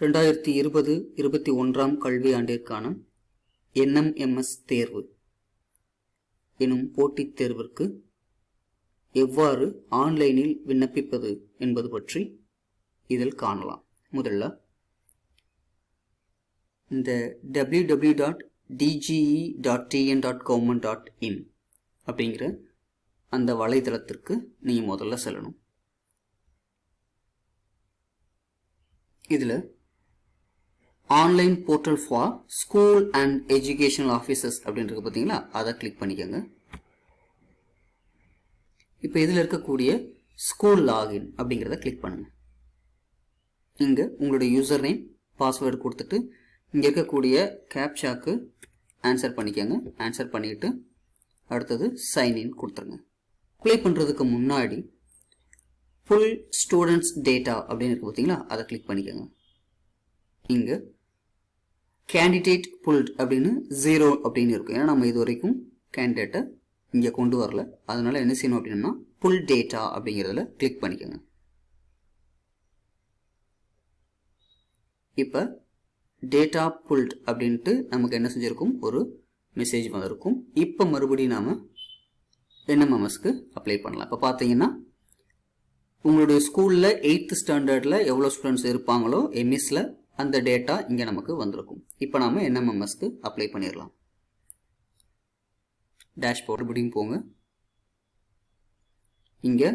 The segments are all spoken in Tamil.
ரெண்டாயிரத்தி இருபது இருபத்தி ஒன்றாம் கல்வியாண்டிற்கான என்எம்எம்எஸ் தேர்வு. எனும் போட்டித் தேர்விற்கு எவ்வாறு ஆன்லைனில் விண்ணப்பிப்பது என்பது பற்றி இதில் காணலாம். முதல்ல இந்த W W dot DGE dot TN dot government dot in அப்படிங்கிற அந்த வலைதளத்திற்கு நீங்கள் முதல்ல செல்லணும். இதில் online portal for school and educational officers அப்படின்றது பார்த்தீங்களா? அதை கிளிக் பண்ணிக்கோங்க. இப்போ இதில் இருக்கக்கூடிய ஸ்கூல் லாகின் அப்படிங்கிறத கிளிக் பண்ணுங்கள் இங்கே உங்களுடைய யூசர் நேம் பாஸ்வேர்டு கொடுத்துட்டு இங்கே இருக்கக்கூடிய கேப்ஷாக்கு ஆன்சர் பண்ணிக்கோங்க. ஆன்சர் பண்ணிவிட்டு அடுத்தது சைன்இன் கொடுத்துருங்க. அப்ளை பண்ணுறதுக்கு முன்னாடி ஃபுல் ஸ்டூடெண்ட்ஸ் டேட்டா அப்படின்னு இருக்கு பார்த்தீங்களா? அதை கிளிக் பண்ணிக்கோங்க. இங்கே கேண்டிடேட் புல்ட் அப்படின்னு ஜீரோ அப்படின்னு இருக்கும். ஏன்னா நம்ம இது வரைக்கும் கேண்டிடேட்டை இங்கே கொண்டு வரல. அதனால என்ன செய்யணும் அப்படின்னா புல் டேட்டா அப்படிங்கிறதுல கிளிக் பண்ணிக்கோங்க. இப்போ டேட்டா புல்ட் அப்படின்ட்டு நமக்கு என்ன செஞ்சுருக்கும்? ஒரு மெசேஜ் வந்திருக்கும். இப்போ மறுபடியும் நாம் என்எம்எம்எஸ்க்கு அப்ளை பண்ணலாம். இப்போ பார்த்தீங்கன்னா உங்களுடைய ஸ்கூலில் எயித்து ஸ்டாண்டர்டில் எவ்வளோ ஸ்டூடெண்ட்ஸ் இருப்பாங்களோ எம்எஸ்ல அந்த டேட்டா இங்கே நமக்கு வந்திருக்கும். இப்போ நாம் என்எம்எம்எஸ்க்கு அப்ளை பண்ணிடலாம் டேஷ்போர்ட் இப்படியும் போங்க. இங்கே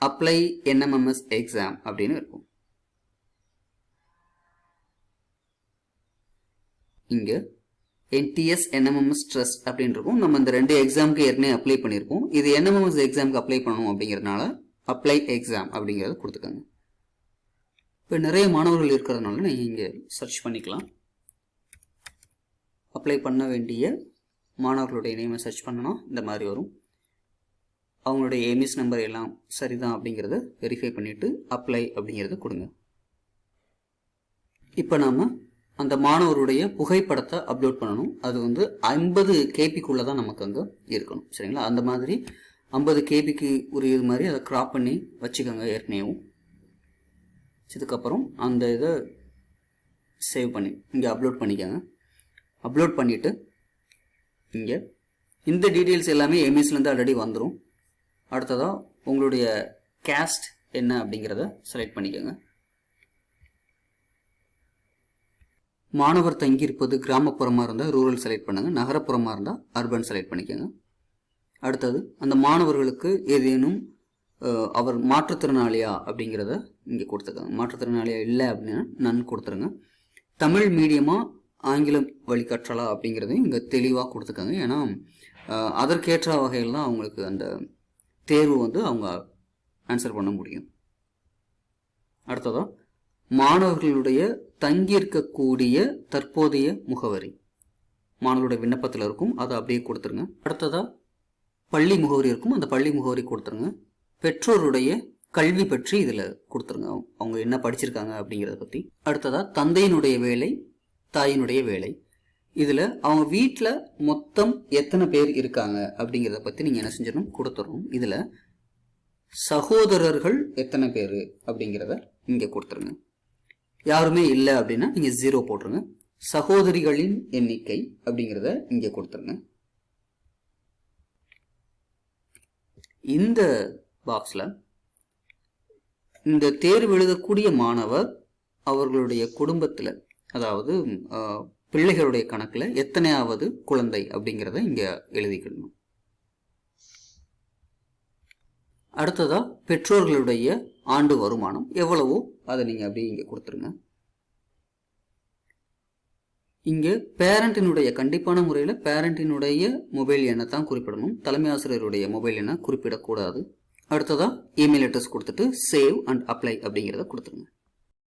அப்ளை என்எம்எம்எஸ் எக்ஸாம் அப்படின்னு இருக்கும். இங்கே என்டிஎஸ் என்எம்எம்எஸ் ஸ்ட்ரெஸ் அப்படின்னு இருக்கும். நம்ம இந்த ரெண்டு எக்ஸாமுக்கு ஏற்கனவே அப்ளை பண்ணியிருக்கோம் இது என்எம்எம்எஸ் எக்ஸாமுக்கு அப்ளை பண்ணணும் அப்படிங்கிறதுனால அப்ளை எக்ஸாம் அப்படிங்கிறத கொடுத்துக்கோங்க. இப்போ நிறைய மாணவர்கள் இருக்கிறதுனால நீங்கள் இங்கே சர்ச் பண்ணிக்கலாம். அப்ளை பண்ண வேண்டிய மாணவர்களுடைய நேமை சர்ச் பண்ணனா இந்த மாதிரி வரும். அவங்களுடைய எமிஸ் நம்பர் எல்லாம் சரிதான் அப்படிங்கிறத வெரிஃபை பண்ணிவிட்டு அப்ளை அப்படிங்கிறத கொடுங்க. இப்போ நாம் அந்த மாணவருடைய புகைப்படத்தை அப்லோட் பண்ணணும். அது வந்து ஐம்பது கேபிக்குள்ளே தான் நமக்கு அங்கே இருக்கணும். சரிங்களா? அந்த மாதிரி ஐம்பது கேபிக்கு உரியது மாதிரி அதை க்ராப் பண்ணி வச்சுக்கோங்க ஏற்கனவே. இதுக்கப்புறம் அந்த இதை சேவ் பண்ணி இங்கே அப்லோட் பண்ணிக்கோங்க. அப்லோட் பண்ணிவிட்டு இங்கே இந்த டீட்டெயில்ஸ் எல்லாமே எம்எஸ்லேருந்து ஆல்ரெடி வந்துடும் அடுத்ததாக உங்களுடைய கேஸ்ட் என்ன அப்படிங்கிறத செலக்ட் பண்ணிக்கோங்க. மாணவர் தங்கியிருப்பது கிராமப்புறமாக இருந்தால் ரூரல் செலக்ட் பண்ணுங்கள் நகரப்புறமாக இருந்தால் அர்பன் செலக்ட் பண்ணிக்கோங்க. அடுத்தது அந்த மாணவர்களுக்கு ஏதேனும் அவர் மாற்றுத்திறனாளியா அப்படிங்கிறத இங்கே கொடுத்துருக்காங்க. மாற்றுத்திறனாளியாக இல்லை அப்படின்னா நன் கொடுத்துருங்க. தமிழ் மீடியமாக ஆங்கிலம் வழிகற்றலா அப்படிங்கிறதையும் இங்கே தெளிவாக கொடுத்துருக்காங்க. ஏன்னா அதற்கேற்ற வகையில் தான் அவங்களுக்கு அந்த தேர்வு வந்து அவங்க ஆன்சர் பண்ண முடியும். அடுத்ததாக மாணவர்களுடைய தங்கியிருக்கக்கூடிய தற்போதைய முகவரி. மாணவர்களுடைய விண்ணப்பத்தில் இருக்கும் அதை அப்படியே கொடுத்துருங்க. அடுத்ததாக பள்ளி முகவரி இருக்கும் அந்த பள்ளி முகவரி கொடுத்துருங்க. பெற்றோருடைய கல்வி பற்றி இதில் கொடுத்துருங்க. அவங்க என்ன படிச்சிருக்காங்க அப்படிங்கிறத பற்றி அடுத்ததாக தந்தையினுடைய வேலை தாயினுடைய வேலை. இதில் அவங்க வீட்டில் மொத்தம் எத்தனை பேர் இருக்காங்க அப்படிங்கிறத பற்றி நீங்கள் என்ன செஞ்சிடணும்? கொடுத்துடணும் இதில் சகோதரர்கள் எத்தனை பேர் அப்படிங்கிறத இங்கே கொடுத்துருங்க. யாருமே இல்லை அப்படின்னா நீங்கள் ஜீரோ போட்டுருங்க. சகோதரிகளின் எண்ணிக்கை அப்படிங்கிறத இங்கே கொடுத்துருங்க. இந்த பாக்ஸில் இந்த தேர்வு எழுதக்கூடிய மாணவர் அவர்களுடைய குடும்பத்தில் அதாவது பிள்ளைகளுடைய கணக்கில் எத்தனையாவது குழந்தை அப்படிங்கிறத இங்கே எழுதிக்கணும். அடுத்ததாக பெற்றோர்களுடைய ஆண்டு வருமானம் எவ்வளவோ அதை நீங்கள் அப்படியே இங்கே கொடுத்துருங்க. இங்கே பேரண்டினுடைய கண்டிப்பான முறையில் பேரண்டினுடைய மொபைல் எண்ணை தான் குறிப்பிடணும். தலைமை ஆசிரியருடைய மொபைல் எண்ணை குறிப்பிடக்கூடாது. அடுத்ததாக இமெயில் அட்ரஸ் கொடுத்துட்டு சேவ் அண்ட் அப்ளை அப்படிங்கிறத கொடுத்துருங்க.